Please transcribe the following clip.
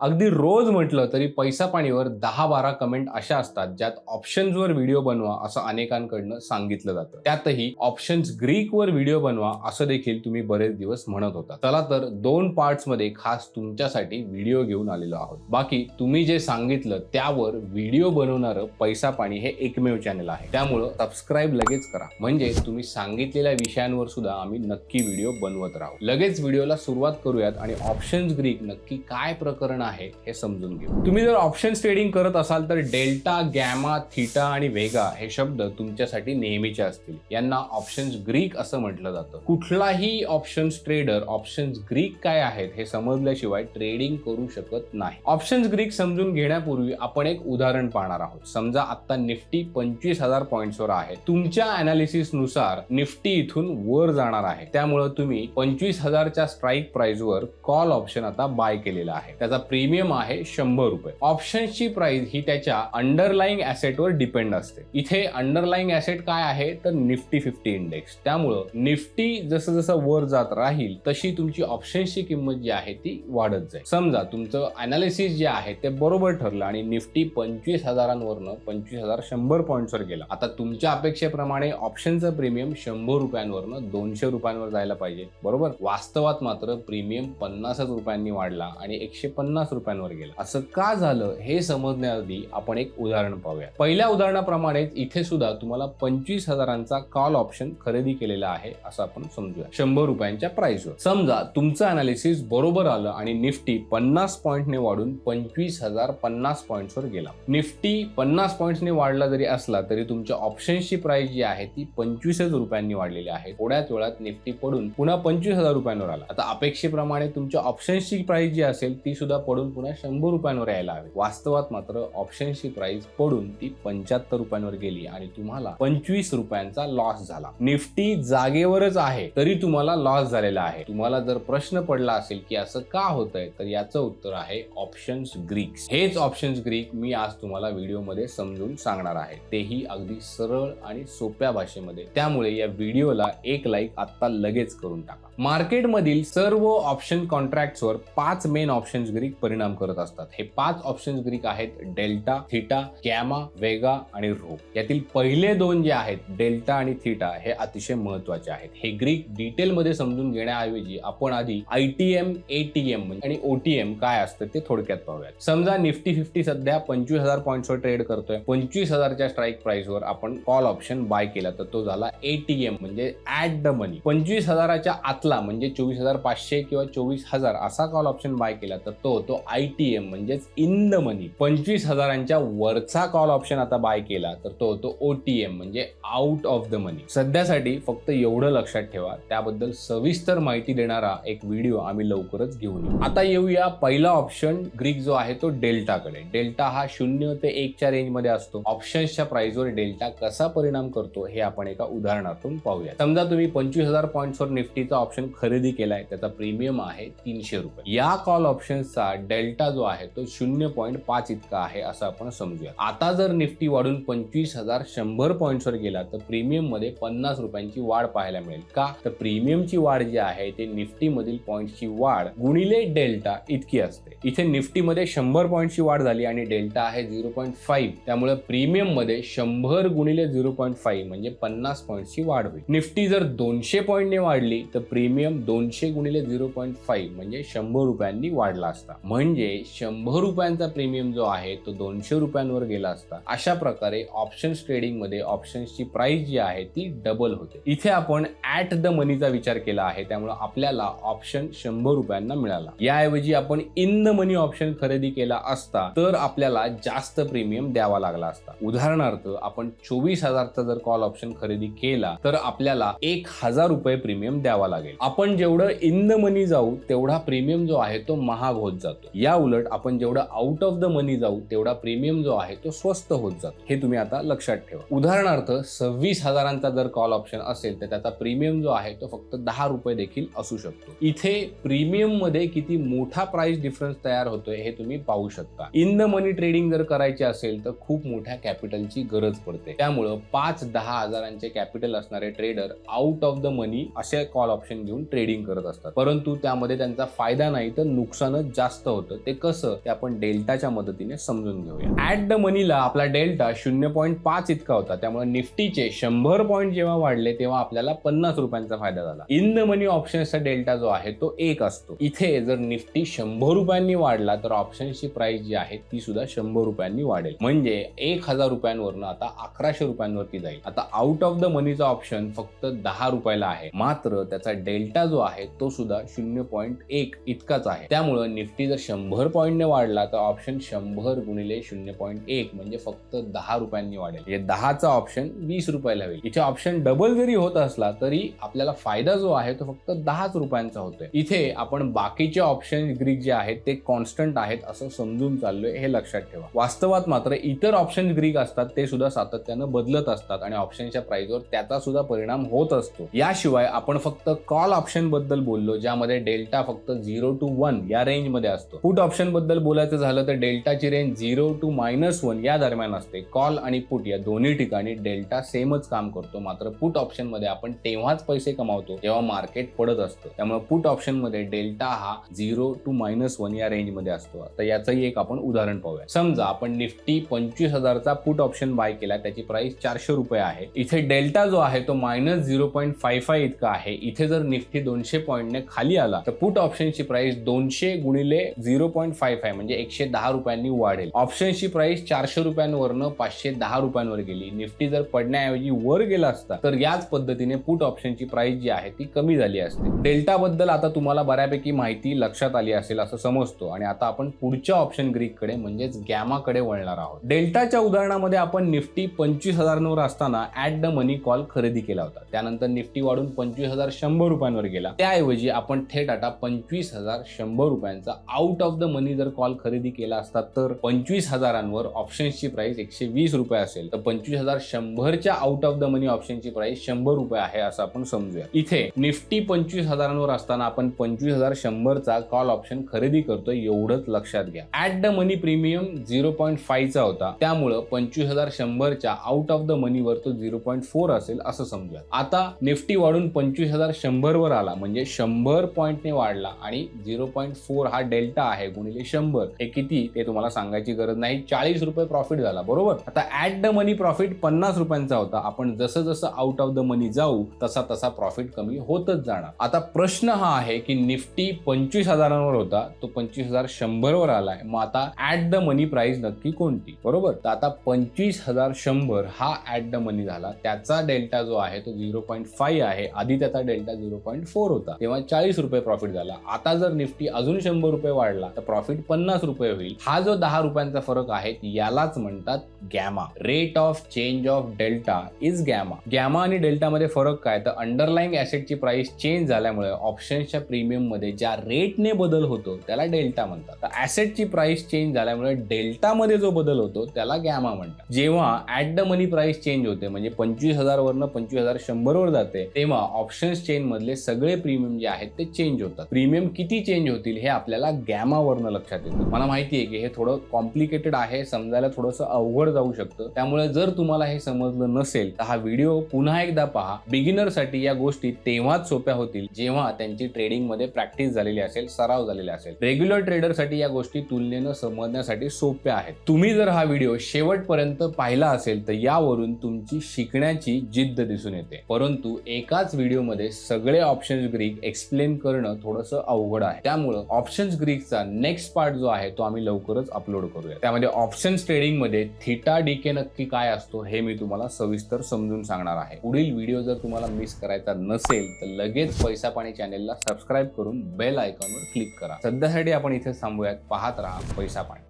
अगदी रोज म्हटलं तरी पैसा पाणीवर दहा बारा कमेंट अशा असतात ज्यात ऑप्शन्सवर व्हिडिओ बनवा असं अनेकांकडनं सांगितलं जातं. त्यातही ऑप्शन्स ग्रीकवर व्हिडिओ बनवा असं देखील तुम्ही बरेच दिवस म्हणत होता. चला तर दोन पार्ट्समध्ये खास तुमच्यासाठी व्हिडिओ घेऊन आलेलो आहोत. बाकी तुम्ही जे सांगितलं त्यावर व्हिडिओ बनवणारं पैसा पाणी हे एकमेव चॅनल आहे. त्यामुळं सबस्क्राईब लगेच करा. म्हणजे तुम्ही सांगितलेल्या विषयांवर सुद्धा आम्ही नक्की व्हिडिओ बनवत राहू. लगेच व्हिडिओला सुरुवात करूयात आणि ऑप्शन्स ग्रीक नक्की काय प्रकरण आहे हे समजून घेऊ. तुम्ही जर ऑप्शन्स ट्रेडिंग करत असाल तर डेल्टा गॅमा थिटा आणि व्हेगा हे शब्द तुमच्यासाठी नेहमीचे असतील. यांना ऑप्शन्स ग्रीक असं म्हटलं जातं. कुठलाही ऑप्शन्स ट्रेडर ऑप्शन्स ग्रीक काय आहेत हे समजल्याशिवाय ट्रेडिंग करू शकत नाही. ऑप्शन्स ग्रीक समजून घेण्यापूर्वी आपण एक उदाहरण पाहणार आहोत. समजा आता निफ्टी पंचवीस हजार पॉईंट्सवर आहे. तुमच्या अनालिसिसनुसार निफ्टी इथून वर जाणार आहे. त्यामुळे तुम्ही पंचवीस हजारच्या स्ट्राईक प्राइसवर कॉल ऑप्शन आता बाय केलेला आहे. त्याचा प्रीमियम आहे शंभर रुपये. ऑप्शन्सची प्राइस ही त्याच्या अंडरलाईंग ऍसेटवर डिपेंड असते. इथे अंडरलाईंग ऍसेट काय आहे? तर निफ्टी फिफ्टी इंडेक्स. त्यामुळं निफ्टी जसं जसं वर जात राहील तशी तुमची ऑप्शन्सची किंमत जी आहे ती वाढत जाईल. समजा तुमचं अनालिसिस जे आहे ते बरोबर ठरलं आणि निफ्टी पंचवीस हजारांवरनं पंचवीस हजार शंभर पॉईंट्सवर गेला. आता तुमच्या अपेक्षेप्रमाणे ऑप्शनचं प्रीमियम शंभर रुपयांवरनं दोनशे रुपयांवर जायला पाहिजे. बरोबर? वास्तवात मात्र प्रीमियम पन्नासच रुपयांनी वाढला आणि एकशे पन्नास रुपयांवर गेला. असं का झालं हे समजण्याआधी आपण एक उदाहरण पाहूया. पहिल्या उदाहरणाप्रमाणेच इथे सुद्धा तुम्हाला पंचवीस हजारांचा कॉल ऑप्शन खरेदी केलेला आहे असं आपण समजूया. शंभर रुपयांच्या प्राइसवर समजा तुमचं अनालिसिस बरोबर आलं आणि निफ्टी पन्नास पॉईंटने वाढून पंचवीस हजार पन्नास पॉईंट्सवर गेला. निफ्टी पन्नास पॉईंट्सने वाढला जरी असला तरी तुमच्या ऑप्शन्सची प्राइस जी आहे ती पंचवीसच रुपयांनी वाढलेली आहे. थोड्याच वेळात निफ्टी पडून पुन्हा पंचवीस हजार रुपयांवर आला. आता अपेक्षेप्रमाणे तुमच्या ऑप्शन्सची प्राइस जी असेल ती सुद्धा पडून पुन्हा शंभर रुपयांवर यायला हवे. वास्तवात मात्र ऑप्शनची प्राइस पडून ती पंच्याहत्तर रुपयांवर गेली आणि तुम्हाला पंचवीस रुपयांचा लॉस झाला. निफ्टी जागेवरच आहे तरी तुम्हाला लॉस झालेला आहे. तुम्हाला जर प्रश्न पडला असेल की असं का होतंय तर याचं उत्तर आहे ऑप्शन्स ग्रीक्स हेच ऑप्शन्स ग्रीक मी आज तुम्हाला व्हिडिओमध्ये समजून सांगणार आहे. तेही अगदी सरळ आणि सोप्या भाषेमध्ये. त्यामुळे या व्हिडिओला एक लाईक आत्ता लगेच करून टाका. मार्केटमधील सर्व ऑप्शन कॉन्ट्रॅक्ट्सवर पाच मेन ऑप्शन्स ग्रीक परिणाम करत असतात. हे पाच ऑप्शन्स ग्रीक आहेत डेल्टा थिटा कॅमा वेगा आणि रो यातील पहिले दोन जे आहेत डेल्टा आणि थिटा हे अतिशय महत्त्वाचे आहेत. हे ग्रीक डिटेलमध्ये समजून घेण्याऐवजी आपण आधी आयटीएम म्हणजे एटीएम आणि ओटीएम काय असतं ते थोडक्यात पाहूयात. समजा निफ्टी फिफ्टी सध्या पंचवीस हजार पॉईंट्सवर ट्रेड करतोय. पंचवीस हजारच्या स्ट्राईक प्राइसवर आपण कॉल ऑप्शन बाय केला तर तो झाला एटीएम म्हणजे ऍट द मनी पंचवीस हजाराच्या आतला म्हणजे चोवीस हजार पाचशे किंवा चोवीस हजार असा कॉल ऑप्शन बाय केला तर तो होतो आय टी एम म्हणजेच इन द मनी पंचवीस हजारांच्या वरचा कॉल ऑप्शन आता बाय केला तर तो होतो ओ टी एम म्हणजे आउट ऑफ द मनी सध्यासाठी फक्त एवढं लक्षात ठेवा त्याबद्दल सविस्तर माहिती देणारा एक व्हिडिओ आम्ही लवकरच घेऊन येऊ. आता येऊया पहिला ऑप्शन ग्रीक जो आहे तो डेल्टाकडे. डेल्टा हा शून्य ते एकच्या रेंजमध्ये असतो. ऑप्शन्सच्या प्राइसवर डेल्टा कसा परिणाम करतो हे आपण एका उदाहरणातून पाहूया. समजा तुम्ही पंचवीस हजार पॉईंट्सवर निफ्टीचा ऑप्शन खरेदी केलाय त्याचा प्रीमियम आहे तीनशे रुपये. या कॉल ऑप्शन्सचा डेल्टा जो आहे तो शून्य पॉईंट पाच इतका आहे असं आपण समजूया. आता जर निफ्टी वाढून पंचवीस हजार शंभर पॉईंट्सवर गेला तर प्रीमियममध्ये पन्नास रुपयांची वाढ पाहायला मिळेल. का? तर प्रीमियमची वाढ जी आहे ते निफ्टी मधील पॉईंटची वाढ गुणिले डेल्टा इतकी असते. इथे निफ्टी मध्ये शंभर पॉईंटची वाढ झाली आणि डेल्टा आहे झिरो पॉईंट फाईव्ह. त्यामुळे प्रीमियममध्ये शंभर गुणिले झिरो पॉईंट फाईव्ह म्हणजे पन्नास पॉईंटची वाढ होईल. निफ्टी जर दोनशे पॉईंटने वाढली तर प्रीमियम दोनशे गुणिले झिरो पॉईंट फाईव्ह म्हणजे शंभर रुपयांनी वाढला असता. म्हणजे शंभर रुपयांचा प्रीमियम जो आहे तो दोनशे रुपयांवर गेला असता. अशा प्रकारे ऑप्शन्स ट्रेडिंगमध्ये ऑप्शन्सची प्राइस जी आहे ती डबल होते. इथे आपण ऍट द मनीचा विचार केला आहे त्यामुळे आपल्याला ऑप्शन शंभर रुपयांना मिळाला. याऐवजी आपण इन द मनी ऑप्शन खरेदी केला असता तर आपल्याला जास्त प्रीमियम द्यावा लागला असता. उदाहरणार्थ आपण चोवीस हजारचा जर कॉल ऑप्शन खरेदी केला तर आपल्याला एक हजार रुपये प्रीमियम द्यावा लागेल. आपण जेवढं इन द मनी जाऊ तेवढा प्रीमियम जो आहे तो महाग होत जातो. या उलट आपण जेवढं आउट ऑफ द मनी जाऊ तेवढा प्रीमियम जो आहे तो स्वस्त होत जातो. हे तुम्ही आता लक्षात ठेवा. उदाहरणार्थ सव्वीस हजारांचा जर कॉल ऑप्शन असेल तर त्याचा प्रीमियम जो आहे तो फक्त दहा रुपये देखील असू शकतो. इथे प्रीमियममध्ये किती मोठा प्राइस डिफरन्स तयार होतोय हे तुम्ही पाहू शकता. इन द मनी ट्रेडिंग जर करायची असेल तर खूप मोठ्या कॅपिटलची गरज पडते. त्यामुळं पाच दहा हजारांचे कॅपिटल असणारे trader out of the money असे कॉल ऑप्शन घेऊन ट्रेडिंग करत असतात. परंतु त्यामध्ये त्यांचा फायदा नाही तर नुकसानच जास्त होतं ते कसं ते आपण डेल्टाच्या मदतीने समजून घेऊया. ऍट द मनीला आपला डेल्टा शून्य पॉईंट पाच इतका होता त्यामुळे निफ्टीचे शंभर पॉईंट जेव्हा वाढले तेव्हा आपल्याला पन्नास रुपयांचा फायदा झाला. इन द मनी ऑप्शन्सचा डेल्टा जो आहे तो एक असतो. इथे जर निफ्टी शंभर रुपयांनी वाढला तर ऑप्शन्सची प्राइस जी आहे ती सुद्धा शंभर रुपयांनी वाढेल. म्हणजे एक हजार रुपयांवरनं आता अकराशे रुपयांवरती जाईल. आता आउट ऑफ द मनीचा ऑप्शन फक्त दहा रुपयाला आहे. मात्र त्याचा डेल्टा जो आहे तो सुद्धा शून्य पॉईंट एक इतकाच आहे. त्यामुळं निफ्टी जर जर शंभर पॉईंटने वाढला तर ऑप्शन शंभर गुणिले शून्य पॉईंट एक म्हणजे फक्त दहा रुपयांनी वाढेल. म्हणजे दहाचा ऑप्शन वीस रुपयाला होईल. इथे ऑप्शन डबल जरी होत असला तरी आपल्याला फायदा जो आहे तो फक्त दहाच रुपयांचा होतोय. इथे आपण बाकीचे ऑप्शन ग्रीक जे आहेत ते कॉन्स्टंट आहेत असं समजून चाललोय हे लक्षात ठेवा. वास्तवात मात्र इतर ऑप्शन ग्रीक असतात ते सुद्धा सातत्यानं बदलत असतात आणि ऑप्शनच्या प्राइसवर त्याचा सुद्धा परिणाम होत असतो. याशिवाय आपण फक्त कॉल ऑप्शनबद्दल बोललो ज्यामध्ये डेल्टा फक्त झिरो टू वन या रेंजमध्ये असतो. पुट ऑप्शनबद्दल बोलायचं झालं तर डेल्टाची range zero to minus one या दरम्यान असते. कॉल आणि पुट या दोन्ही ठिकाणी डेल्टा सेमच काम करतो. मात्र पुट ऑप्शनमध्ये आपण तेव्हाच पैसे कमावतो जेव्हा मार्केट पडत असतं. त्यामुळे पुट ऑप्शनमध्ये डेल्टा हा झिरो टू मायनस वन या रेंजमध्ये असतो. आता याचंही एक आपण उदाहरण पाहूया. समजा आपण निफ्टी पंचवीस हजारचा पुट ऑप्शन बाय केला. त्याची प्राइस चारशे रुपये आहे. इथे डेल्टा जो आहे तो minus zero point five five इतका आहे. इथे जर निफ्टी दोनशे पॉईंटने खाली आला तर पुट ऑप्शनची प्राइस दोनशे गुणिले झिरो पॉईंट फाईव्ह फाय म्हणजे एकशे दहा रुपयांनी वाढेल. ऑप्शनची प्राइस चारशे रुपयांवरनं पाचशे दहा रुपयांवर गेली. निफ्टी जर पडण्याऐवजी वर गेला असता तर याच पद्धतीने पुट ऑप्शनची प्राइस जी आहे ती कमी झाली असते. डेल्टा बद्दल आता तुम्हाला बऱ्यापैकी माहिती लक्षात आली असेल असं समजतो. आणि आता आपण पुढच्या ऑप्शन ग्रीककडे म्हणजेच गॅमा कडे वळणार आहोत. डेल्टाच्या उदाहरणामध्ये आपण निफ्टी पंचवीस हजारांवर असताना ऍट द मनी कॉल खरेदी केला होता. त्यानंतर निफ्टी वाढून पंचवीस हजार शंभर रुपयांवर गेला. त्याऐवजी आपण थेट आता पंचवीस हजार शंभर रुपयांचा आउट ऑफ द मनी जर कॉल खरेदी केला असता तर पंचवीस हजारांवर ऑप्शन्सची प्राइस एकशे वीस रुपये असेल. तर पंचवीस हजार शंभरच्या आउट ऑफ द मनी ऑप्शनची प्राइस शंभर रुपये आहे असं आपण समजूया. इथे निफ्टी पंचवीस हजारांवर असताना आपण पंचवीस हजार शंभरचा कॉल ऑप्शन खरेदी करतोय एवढंच लक्षात घ्या. At the money premium zero point फाईव्हचा होता. त्यामुळं पंचवीस हजार शंभरच्या आउट ऑफ द मनीवर तो झिरो पॉईंट फोर असेल असं समजूया. आता निफ्टी वाढून पंचवीस हजार शंभर वर आला म्हणजे शंभर पॉईंटने वाढला आणि झिरो पॉईंट फोर हा डेल्टा आहे गुणिले शंभर. हे किती? ते तुम्हाला सांगायची गरज नाही. चाळीस रुपये प्रॉफिट झाला बरोबर? आता ऍट द मनी प्रॉफिट पन्नास रुपयांचा होता. आपण जसं जसं आउट ऑफ द मनी जाऊ तसा तसा प्रॉफिट कमी होतच जाणार. आता प्रश्न हा आहे की निफ्टी पंचवीस हजारांवर होता तो पंचवीस हजार शंभर वर आलाय. मग आता ऍट द मनी प्राइस नक्की कोणती? बरोबर? तर आता पंचवीस हजार शंभर हा ऍट द मनी झाला. त्याचा डेल्टा जो आहे तो झिरो पॉईंट फाईव्ह आहे. आधी त्याचा डेल्टा झिरो पॉईंट फोर होता. तेव्हा चाळीस रुपये प्रॉफिट झाला. आता जर निफ्टी अजून शंभर रुपये वाढला तर प्रॉफिट पन्नास रुपये होईल. हा जो दहा रुपयांचा फरक आहे यालाच म्हणतात gamma rate of change of delta is gamma gamma आणि डेल्टा मध्ये फरक काय? तर अंडरलाईंग ऍसेटची प्राइस चेंज झाल्यामुळे ऑप्शन्सच्या प्रीमियममध्ये ज्या रेटने बदल होतो त्याला डेल्टा म्हणतात. तर ऍसेटची प्राइस चेंज झाल्यामुळे डेल्टा मध्ये जो बदल होतो त्याला गॅमा म्हणतात. जेव्हा at the money price change होते म्हणजे पंचवीस हजार वरनं पंचवीस हजार शंभर वर जाते तेव्हा ऑप्शन्स चेन मधले सगळे प्रीमियम जे आहेत ते चेंज होतात. प्रीमियम किती चेंज होतील हे आपल्याला गॅमावरनं लक्षात येतं. मला माहिती आहे की हे थोडं कॉम्प्लिकेटेड आहे समजायला थोडंसं अवघड जाऊ शकतं. त्यामुळे जर तुम्हाला हे समजलं नसेल तर हा व्हिडिओ पुन्हा एकदा पहा. बिगिनरसाठी या गोष्टी तेव्हाच सोप्या होतील जेव्हा त्यांची ट्रेडिंगमध्ये प्रॅक्टिस झालेली असेल सराव झालेला असेल. रेग्युलर ट्रेडरसाठी या गोष्टी तुलनेनं समजण्यासाठी सोप्या आहेत. तुम्ही जर हा व्हिडिओ शेवटपर्यंत पाहिला असेल तर यावरून तुमची शिकण्याची जिद्द दिसून येते. परंतु एकाच व्हिडिओमध्ये सगळे ऑप्शन्स ग्रीक एक्सप्लेन करणं थोडंसं अवघड आहे. त्यामुळं ऑप्शन्स ग्रीक टॉपिकचा नेक्स्ट पार्ट जो आहे तो आम्ही लवकरच अपलोड करूया त्यामध्ये ऑप्शन्स ट्रेडिंगमध्ये थिटा डीके नक्की काय असतो हे मी तुम्हाला सविस्तर समजून सांगणार आहे. पुढील व्हिडिओ जर तुम्हाला मिस करायचा नसेल तर लगेच पैसा पाणी चॅनेलला सबस्क्राईब करून बेल आयकॉनवर क्लिक करा. सध्यासाठी आपण इथे थांबूयात पाहत राहा पैसा पाणी.